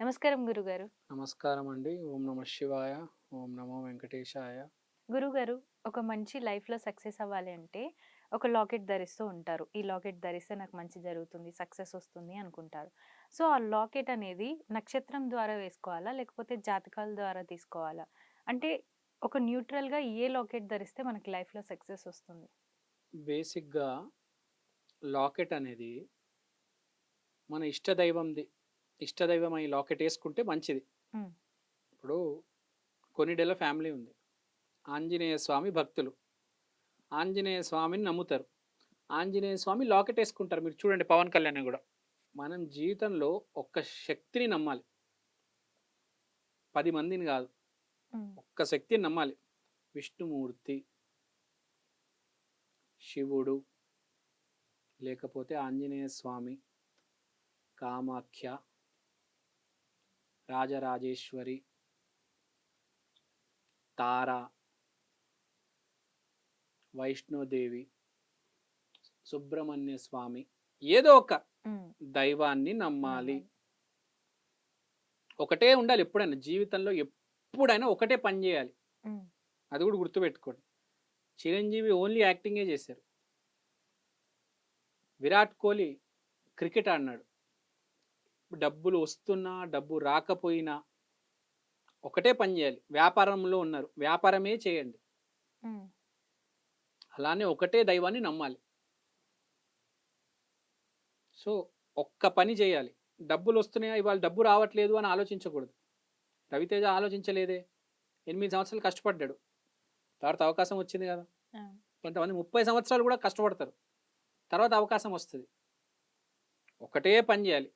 నమస్కారం గురుగారు. నమస్కారం అండి ఓం నమ శివాయ ఓం నమో వెంకటేశాయ. గురుగారు ఒక మంచి లైఫ్లో సక్సెస్ అవ్వాలి అంటే ఒక లాకెట్ ధరిస్తూ ఉంటారు. ఈ లాకెట్ ధరిస్తే నాకు మంచి జరుగుతుంది సక్సెస్ వస్తుంది అనుకుంటారు. సో ఆ లాకెట్ అనేది నక్షత్రం ద్వారా వేసుకోవాలా? లేకపోతే జాతకాల ద్వారా తీసుకోవాలా? అంటే ఒక న్యూట్రల్గా ఏ లాకెట్ ధరిస్తే మనకి లైఫ్లో సక్సెస్ వస్తుంది? బేసిక్గా లాకెట్ అనేది మన ఇష్టదైవంది ఇష్టదైవం ఈ లాకెట్ వేసుకుంటే మంచిది. ఇప్పుడు కొన్నిడేళ్ళ ఫ్యామిలీ ఉంది. ఆంజనేయ స్వామి భక్తులు. ఆంజనేయ స్వామిని నమ్ముతారు. ఆంజనేయ స్వామి లాకెట్ వేసుకుంటారు. మీరు చూడండి పవన్ కళ్యాణ్ కూడా. మనం జీవితంలో ఒక్క శక్తిని నమ్మాలి. పది మందిని కాదు. ఒక్క శక్తిని నమ్మాలి. విష్ణుమూర్తి శివుడు లేకపోతే ఆంజనేయ స్వామి కామాఖ్య రాజరాజేశ్వరి తార వైష్ణోదేవి సుబ్రహ్మణ్య స్వామి ఏదో ఒక దైవాన్ని నమ్మాలి. ఒకటే ఉండాలి ఎప్పుడైనా జీవితంలో ఎప్పుడైనా ఒకటే పని చేయాలి. అది కూడా గుర్తుపెట్టుకోండి. చిరంజీవి ఓన్లీ యాక్టింగే చేశారు. విరాట్ కోహ్లీ క్రికెట్ ఆడినాడు. డబ్బులు వస్తున్నా డబ్బు రాకపోయినా ఒకటే పని చేయాలి. వ్యాపారంలో ఉన్నారు. వ్యాపారమే చేయండి. అలానే ఒకటే దైవాన్ని నమ్మాలి. సో ఒక్క పని చేయాలి. డబ్బులు వస్తున్నాయా? ఇవాళ డబ్బు రావట్లేదు అని ఆలోచించకూడదు. రవితేజ ఆలోచించలేదే. ఎనిమిది సంవత్సరాలు కష్టపడ్డాడు. తర్వాత అవకాశం వచ్చింది కదా. కొంతమంది ముప్పై సంవత్సరాలు కూడా కష్టపడతారు. తర్వాత అవకాశం వస్తుంది. ఒకటే పని చేయాలి.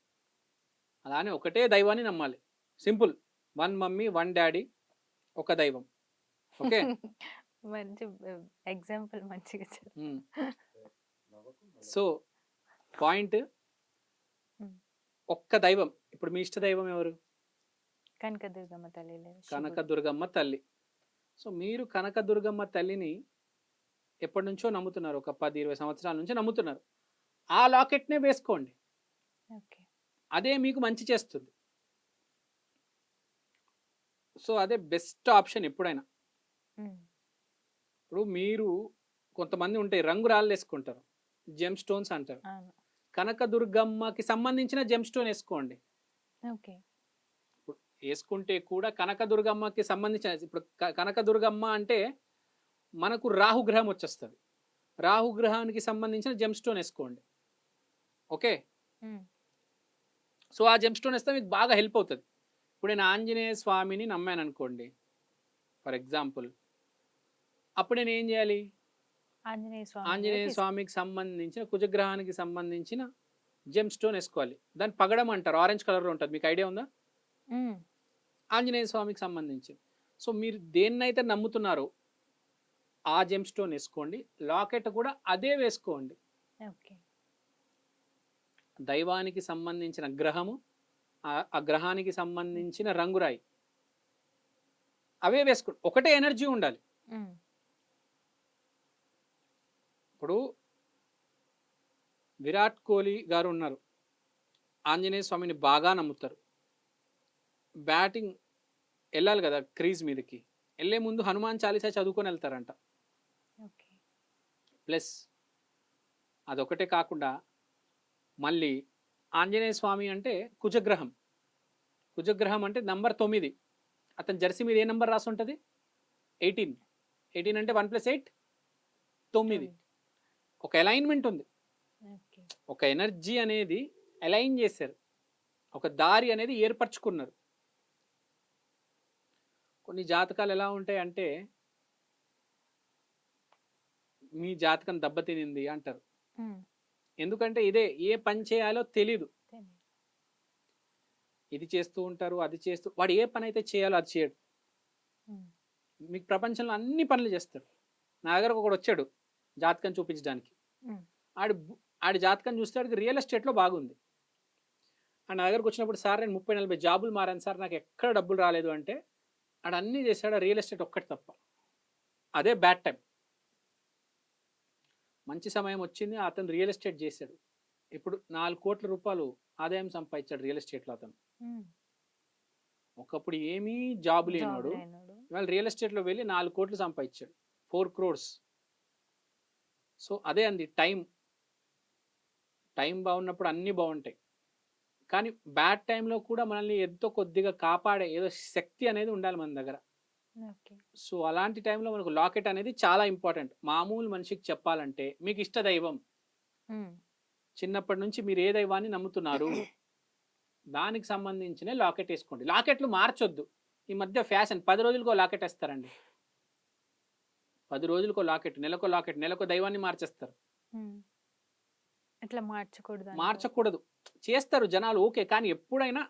అలానే ఒకటే దైవాన్ని నమ్మాలి. Simple. One mummy one daddy ఒక దైవం. ఓకే? మంచి ఎగ్జాంపుల్ మంచిగా. So point. ఒక్క దైవం. ఇప్పుడు మీ ఇష్ట దైవం ఎవరు? కనకదుర్గమ్మ తల్లి లేదు. కనక. దుర్గమ్మ తల్లి. సో మీరు కనక దుర్గమ్మ తల్లిని ఎప్పటి నుంచో నమ్ముతున్నారు. ఒక పది ఇరవై సంవత్సరాల నుంచి నమ్ముతున్నారు. ఆ లాకెట్నే వేసుకోండి. ఓకే. అదే మీకు మంచి చేస్తుంది. సో అదే బెస్ట్ ఆప్షన్ ఎప్పుడైనా. ఇప్పుడు మీరు కొంతమంది ఉంటాయి రంగు రాళ్ళు వేసుకుంటారు జెమ్ స్టోన్స్ అంటారు. అవును. కనక దుర్గమ్మకి సంబంధించిన జెమ్ స్టోన్ వేసుకోండి వేసుకుంటే కూడా కనకదుర్గమ్మకి సంబంధించిన ఇప్పుడు కనకదుర్గమ్మ అంటే మనకు రాహుగ్రహం వచ్చేస్తుంది. రాహుగ్రహానికి సంబంధించిన జెమ్ స్టోన్ వేసుకోండి. ఓకే? సో ఆ జెమ్ స్టోన్ వేస్తే మీకు బాగా హెల్ప్ అవుతుంది. ఇప్పుడు నేను ఆంజనేయ స్వామిని నమ్మాను అనుకోండి ఫర్ ఎగ్జాంపుల్ అప్పుడు నేను ఏం చేయాలి? ఆంజనేయ స్వామి ఆంజనేయ తీసు- స్వామికి సంబంధించిన కుజగ్రహానికి సంబంధించిన జెమ్ స్టోన్ వేసుకోవాలి. దాన్ని పగడం అంటారు ఆరెంజ్ కలర్లో ఉంటుంది. మీకు ఐడియా ఉందా? ఆంజనేయ స్వామికి సంబంధించి సో మీరు దేన్నైతే నమ్ముతున్నారో ఆ జెమ్ స్టోన్ వేసుకోండి. లాకెట్ కూడా అదే వేసుకోండి. ఓకే. దైవానికి సంబంధించిన గ్రహము ఆ- గ్రహానికి సంబంధించిన రంగురాయి. అవే వేసుకోండి ఒకటే ఎనర్జీ ఉండాలి. ఇప్పుడు విరాట్ కోహ్లీ గారు ఉన్నారు. ఆంజనేయ స్వామిని బాగా నమ్ముతారు. బ్యాటింగ్ వెళ్ళాలి కదా క్రీజ్ మీదకి. వెళ్ళే ముందు హనుమాన్ చాలీసా చదువుకొని వెళ్తారంట. ప్లస్ అదొకటే కాకుండా మళ్ళీ ఆంజనేయ స్వామి అంటే కుజగ్రహం. కుజగ్రహం అంటే నంబర్ తొమ్మిది. అతని జెర్సీ మీద ఏ నంబర్ రాసి ఉంటుంది? ఎయిటీన్. ఎయిటీన్ అంటే వన్ ప్లస్ ఎయిట్? తొమ్మిది. ఒక అలైన్మెంట్ ఉంది. ఒక ఎనర్జీ అనేది అలైన్ చేశారు. ఒక దారి అనేది ఏర్పరచుకున్నారు. కొన్ని జాతకాలు ఎలా ఉంటాయి అంటే మీ జాతకం దెబ్బతినింది అంటారు. ఎందుకంటే ఇదే ఏ పని చేయాలో తెలీదు. తెలియదు. ఇది చేస్తూ ఉంటారు అది చేస్తూ వాడు ఏ పని అయితే చేయాలో అది చేయడు. మీకు ప్రపంచంలో అన్ని పనులు చేస్తాడు. నా దగ్గరకు ఒకడు వచ్చాడు జాతకం చూపించడానికి. ఆడి ఆడి జాతకం చూస్తే ఆడికి రియల్ ఎస్టేట్లో బాగుంది. ఆ నా దగ్గరకు వచ్చినప్పుడు సార్ నేను ముప్పై నలభై జాబులు మారాను సార్ నాకు ఎక్కడ డబ్బులు రాలేదు అంటే ఆడు అన్నీ చేశాడు రియల్ ఎస్టేట్ ఒక్కటి తప్ప. అదే బ్యాడ్ టైం. మంచి సమయం వచ్చింది అతను రియల్ ఎస్టేట్ చేశాడు. ఇప్పుడు నాలుగు కోట్ల రూపాయలు ఆదాయం సంపాదించాడు రియల్ ఎస్టేట్లో అతను. ఒకప్పుడు ఏమీ జాబ్ లేనివాడు. ఇవాళ రియల్ ఎస్టేట్లో వెళ్ళి నాలుగు కోట్లు సంపాదించాడు. ఫోర్ క్రోర్స్. సో అదే అంది టైం. టైం బాగున్నప్పుడు అన్నీ బాగుంటాయి. కానీ బ్యాడ్ టైంలో కూడా మనల్ని ఎంతో కొద్దిగా కాపాడే ఏదో శక్తి అనేది ఉండాలి మన దగ్గర. సో అలాంటి టైంలో మనకు లాకెట్ అనేది చాలా ఇంపార్టెంట్. మామూలు మనిషికి చెప్పాలంటే మీకు ఇష్ట దైవం. చిన్నప్పటి నుంచి మీరు ఏ దైవాన్ని నమ్ముతున్నారు? దానికి సంబంధించిన లాకెట్ వేసుకోండి. లాకెట్లు మార్చొద్దు. ఈ మధ్య ఫ్యాషన్ పది రోజులకో లాకెట్ వేస్తారండి. పది రోజులకో లాకెట్ నెలకో లాకెట్ నెలకో దైవాన్ని మార్చేస్తారు. మార్చకూడదు. మార్చకూడదు. చేస్తారు జనాలు ఓకే. కానీ ఎప్పుడైనా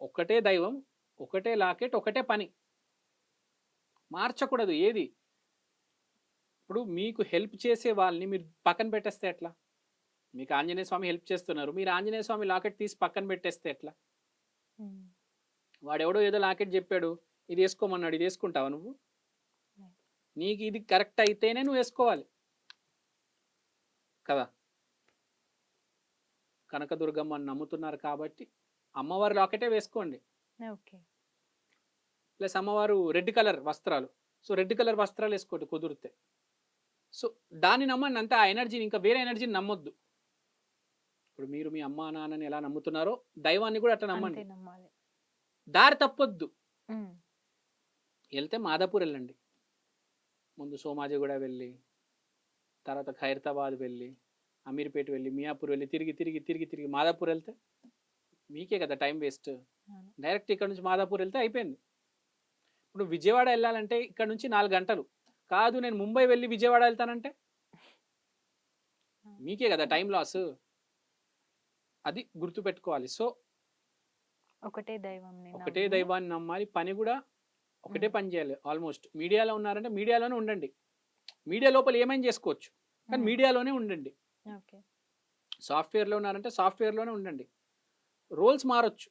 ఒకటే దైవం ఒకటే లాకెట్ ఒకటే పని. మార్చకూడదు. ఏది? ఇప్పుడు మీకు హెల్ప్ చేసే వాళ్ళని మీరు పక్కన పెట్టేస్తే ఎట్లా? మీకు ఆంజనేయ స్వామి హెల్ప్ చేస్తున్నారు. మీరు ఆంజనేయ స్వామి లాకెట్ తీసి పక్కన పెట్టేస్తే ఎట్లా. వాడెవడో ఏదో లాకెట్ చెప్పాడు. ఇది వేసుకోమన్నాడు. ఇది వేసుకుంటావా నువ్వు. నీకు ఇది కరెక్ట్ అయితేనే నువ్వు వేసుకోవాలి. కదా? కనకదుర్గమ్మని నమ్ముతున్నారు కాబట్టి అమ్మవారి లాకెటే వేసుకోండి. ఓకే. ప్లస్ అమ్మవారు రెడ్ కలర్ వస్త్రాలు. సో రెడ్ కలర్ వస్త్రాలు వేసుకోండి కుదిరితే. సో దాన్ని నమ్మండి అంతే ఆ ఎనర్జీని ఇంకా వేరే ఎనర్జీని నమ్మొద్దు. ఇప్పుడు మీరు మీ అమ్మా నాన్నని ఎలా నమ్ముతున్నారో దైవాన్ని కూడా అట్లా నమ్మండి. దారి తప్పొద్దు. వెళ్తే మాదాపూర్ వెళ్ళండి. ముందు సోమాజిగూడ వెళ్ళి తర్వాత ఖైరతాబాద్ వెళ్ళి అమీర్పేట వెళ్ళి మియాపూర్ వెళ్ళి తిరిగి తిరిగి తిరిగి తిరిగి మాదాపూర్ వెళ్తే మీకే కదా టైం వేస్ట్. డైరెక్ట్ ఇక్కడ నుంచి మాదాపూర్ వెళ్తే అయిపోయింది. ఇప్పుడు విజయవాడ వెళ్ళాలంటే ఇక్కడ నుంచి నాలుగు గంటలు. కాదు నేను ముంబై వెళ్ళి విజయవాడ వెళ్తానంటే? మీకే కదా టైం లాస్. అది గుర్తుపెట్టుకోవాలి. సో ఒకటే దైవంని ఒకటే దైవాన్ని నమ్మాలి. పని కూడా ఒకటే. పని చేయాలి ఆల్మోస్ట్. మీడియాలో ఉన్నారంటే మీడియాలోనే ఉండండి. మీడియా లోపల ఏమైనా చేసుకోవచ్చు. కానీ. మీడియాలోనే ఉండండి. సాఫ్ట్వేర్లో ఉన్నారంటే సాఫ్ట్వేర్లోనే ఉండండి. రోల్స్ మారొచ్చు.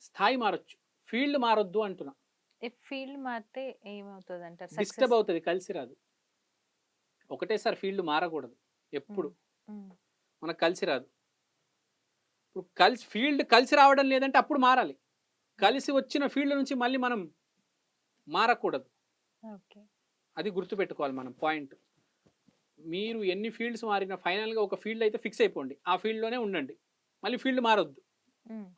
స్థాయి మారొచ్చు. ఫీల్డ్ మారొద్దు అంటున్నా. ఫీల్డ్ మారితే ఏమవుతుంది అంటారు డిస్టర్బ్ అవుతుంది కలిసి రాదు. ఒకటేసారి ఫీల్డ్ మారకూడదు ఎప్పుడు. మనకు కలిసి రాదు. ఇప్పుడు కలిసి ఫీల్డ్ కలిసి రావడం లేదంటే అప్పుడు మారాలి. కలిసి వచ్చిన ఫీల్డ్ నుంచి మళ్ళీ మనం మారకూడదు. ఓకే. అది గుర్తుపెట్టుకోవాలి మనం పాయింట్. మీరు ఎన్ని ఫీల్డ్స్ మారినా ఫైనల్గా ఒక ఫీల్డ్ అయితే ఫిక్స్ అయిపోండి. ఆ ఫీల్డ్లోనే ఉండండి. మళ్ళీ ఫీల్డ్ మారొద్దు.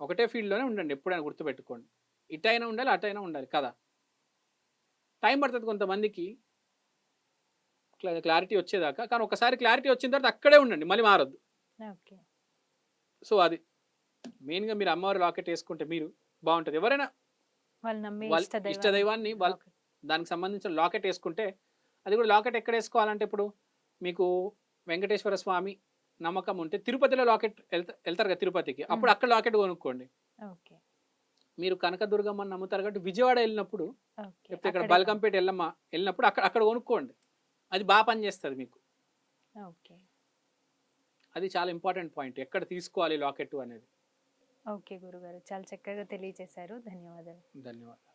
ఒకటే ఫీల్డ్లోనే ఉండండి ఎప్పుడైనా గుర్తుపెట్టుకోండి. ఇటైనా ఉండాలి అటైనా ఉండాలి కదా టైం పడుతుంది కొంతమందికి క్లారిటీ వచ్చేదాకా కానీ ఒకసారి క్లారిటీ వచ్చిన తర్వాత అక్కడే ఉండండి మళ్ళీ మారొద్దు. సో అది. మెయిన్గా మీరు అమ్మవారి లాకెట్ వేసుకుంటే మీరు బాగుంటుంది. ఎవరైనా ఇష్ట దైవాన్ని. దానికి సంబంధించిన లాకెట్ వేసుకుంటే అది కూడా లాకెట్ ఎక్కడ వేసుకోవాలంటే ఇప్పుడు మీకు వెంకటేశ్వర స్వామి నమ్మకం ఉంటే తిరుపతిలో లాకెట్ వెళ్తా వెళ్తారు కదా తిరుపతికి అప్పుడు. అక్కడ లాకెట్ కొనుక్కోండి. మీరు కనకదుర్గమ్మని నమ్ముతారు కాబట్టి విజయవాడ వెళ్ళినప్పుడు లేకపోతే ఇక్కడ బల్కంపేట వెళ్ళమ్మ వెళ్ళినప్పుడు అక్కడ అక్కడ కొనుక్కోండి. అది బాగా పనిచేస్తుంది మీకు. అది చాలా ఇంపార్టెంట్ పాయింట్. ఎక్కడ తీసుకోవాలి లాకెట్ అనేది. ఓకే గురుగారు. చాలా చక్కగా తెలియజేశారు ధన్యవాదాలు. ధన్యవాదాలు.